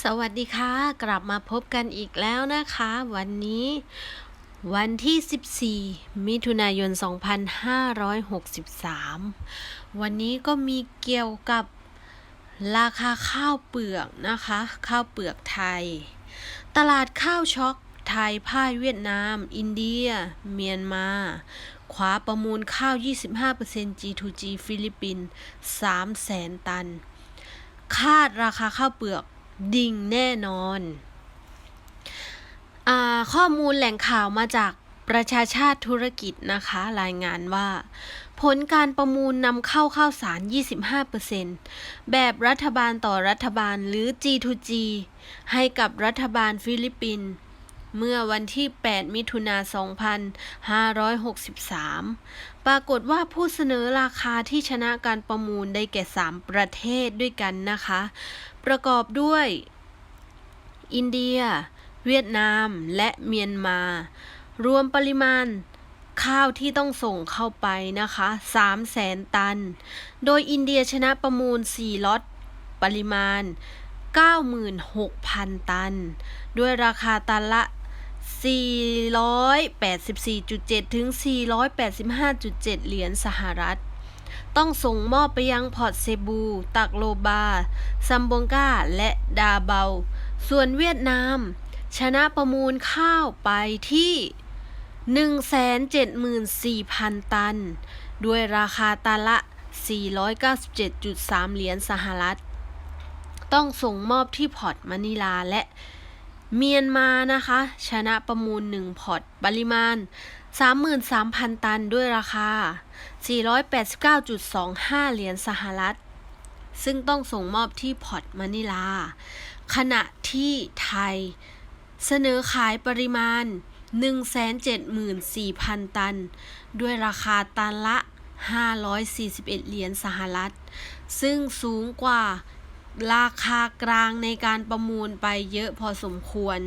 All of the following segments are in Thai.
สวัสดีค่ะ กลับมาพบกันอีกแล้วนะคะ วันนี้วันที่ 14 มิถุนายน 2563 วันนี้ก็มีเกี่ยวกับราคาข้าวเปลือกนะคะ ข้าวเปลือกไทย ตลาดข้าวช็อกไทยพ่ายเวียดนาม อินเดีย เมียนมาคว้าประมูลข้าว 25% G2G ฟิลิปปินส์3แสนตัน คาดราคาข้าวเปลือก ดิ่งแน่นอนอข้อมูลแหล่งข่าวมาจากประชาชาติธุรกิจนะคะ รายงานว่า ผลการประมูลนำเข้าข้าวสาร 25%แบบรัฐบาลต่อรัฐบาลหรือ G2G ให้กับรัฐบาลฟิลิปปินส์เมื่อวันที่ 8 มิถุนา 2563 ปรากฏว่าผู้เสนอราคาที่ชนะการประมูลได้แก่ 3 ประเทศด้วยกันนะคะ ประกอบด้วย อินเดีย เวียดนาม และเมียนมา รวมปริมาณข้าวที่ต้องส่งเข้าไปนะคะ3แสนตัน โดยอินเดียชนะประมูล 4ล็อตปริมาณ 96,000 ตัน ด้วยราคาตันละ 484.7 ถึง 485.7 เหรียญสหรัฐ ต้องส่งมอบไปยังพอร์ตเซบู ตักโลบา ซัมบงกาและดาเบา ส่วนเวียดนาม ชนะประมูลข้าวไปที่ 174,000 ตัน ด้วยราคาตันละ 497.3 เหรียญสหรัฐ ต้องส่งมอบที่พอร์ตมะนิลาและเมียนมานะคะ ชนะประมูล 1 พอร์ตปริมาณ 33,000 ตันด้วยราคา 489.25 เหรียญสหรัฐ ซึ่งต้องส่งมอบที่พอร์ตมะนิลา ขณะที่ไทย เสนอขายปริมาณ 174,000 ตัน ด้วยราคาตันละ 541 เหรียญสหรัฐ ซึ่งสูงกว่าราคากลางในการประมูลไปเยอะพอสมควร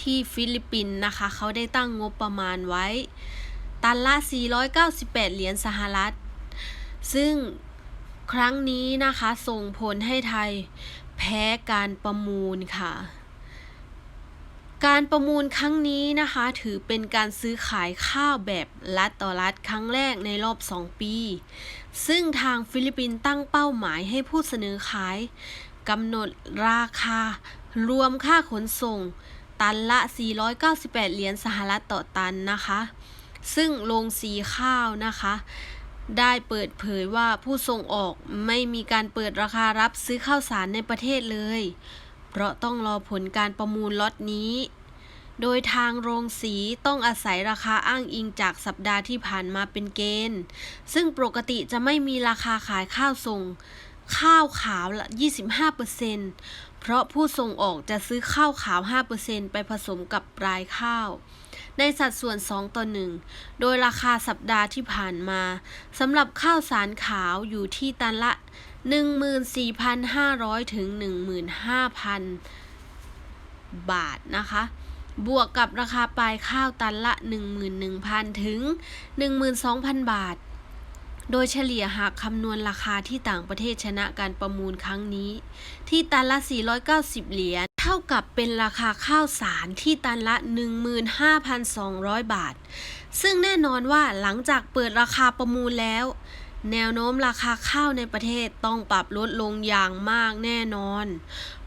ที่ฟิลิปปินส์นะคะ เขาได้ตั้งงบประมาณไว้ ตันละ 498 เหรียญสหรัฐ ซึ่งครั้งนี้นะคะส่งผลให้ไทยแพ้การประมูลค่ะ การประมูลครั้งนี้นะคะถือเป็นการซื้อขายข้าวแบบรัฐต่อรัฐครั้งแรกในรอบ 2 ปี ซึ่งทางฟิลิปปินส์ตั้งเป้าหมายให้ผู้เสนอขายกำหนดราคารวมค่าขนส่ง ตันละ 498 เหรียญสหรัฐต่อตันนะคะ ซึ่งโรงสีข้าวนะคะ ได้เปิดเผยว่าผู้ส่งออกไม่มีการเปิดราคารับซื้อข้าวสารในประเทศเลย เพราะต้องรอผลการประมูลล็อตนี้ โดยทางโรงสีต้องอาศัยราคาอ้างอิงจากสัปดาห์ที่ผ่านมาเป็นเกณฑ์ ซึ่งปกติจะไม่มีราคาขายข้าวส่งข้าวขาวละ25%เพราะผู้ส่งออกจะซื้อข้าวขาว 5%ไปผสมกับปลายข้าว ในสัดส่วน 2 ต่อ 1 โดยราคาสัปดาห์ที่ผ่านมาสำหรับข้าวสารขาวอยู่ที่ตันละ 14,500 ถึง 15,000 บาทนะคะ บวกกับราคาปลายข้าวตันละ 11,000 ถึง 12,000 บาท โดยเฉลี่ยหากคำนวณราคาที่ต่างประเทศชนะการประมูลครั้งนี้ ที่ตันละ 490 เหรียญ เท่ากับเป็นราคาข้าวสารที่ตันละ 15,200 บาท ซึ่งแน่นอนว่าหลังจากเปิดราคาประมูลแล้ว แนวโน้มราคาข้าวในประเทศต้องปรับลดลงอย่างมากแน่นอน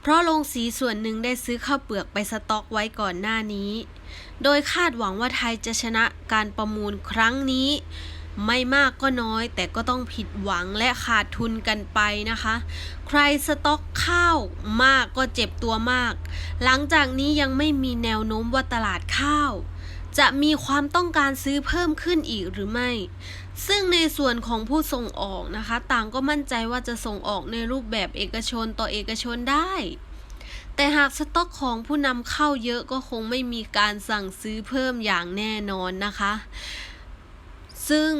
เพราะโรงสีส่วนหนึ่งได้ซื้อข้าวเปลือกไปสต็อกไว้ก่อนหน้านี้ โดยคาดหวังว่าไทยจะชนะการประมูลครั้งนี้ ไม่มากก็น้อย แต่ก็ต้องผิดหวังและขาดทุนกันไปนะคะ ใครสต็อกข้าวมากก็เจ็บตัวมาก หลังจากนี้ยังไม่มีแนวโน้มว่าตลาดข้าว จะมีความต้องการซื้อเพิ่มขึ้นอีกหรือไม่ ซึ่งในส่วนของผู้ส่งออกนะคะ ต่างก็มั่นใจว่าจะส่งออกในรูปแบบเอกชนต่อเอกชนได้แต่หากสต็อกของผู้นำเข้าเยอะก็คงไม่มีการสั่งซื้อเพิ่มอย่างแน่นอนนะคะ ซึ่ง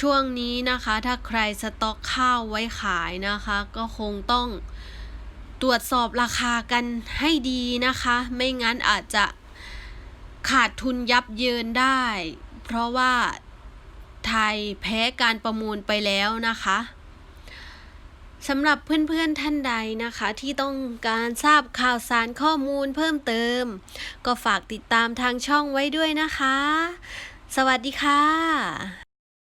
ช่วงนี้นะคะถ้าใครสต็อกข้าวไว้ขายนะคะ ก็คงต้องตรวจสอบราคากันให้ดีนะคะ ไม่งั้นอาจจะขาดทุนยับเยินได้ เพราะว่าไทยแพ้การประมูลไปแล้วนะคะสำหรับเพื่อนๆท่านใดนะคะ ที่ต้องการทราบข่าวสารข้อมูลเพิ่มเติม ก็ฝากติดตามทางช่องไว้ด้วยนะคะ สวัสดีค่ะ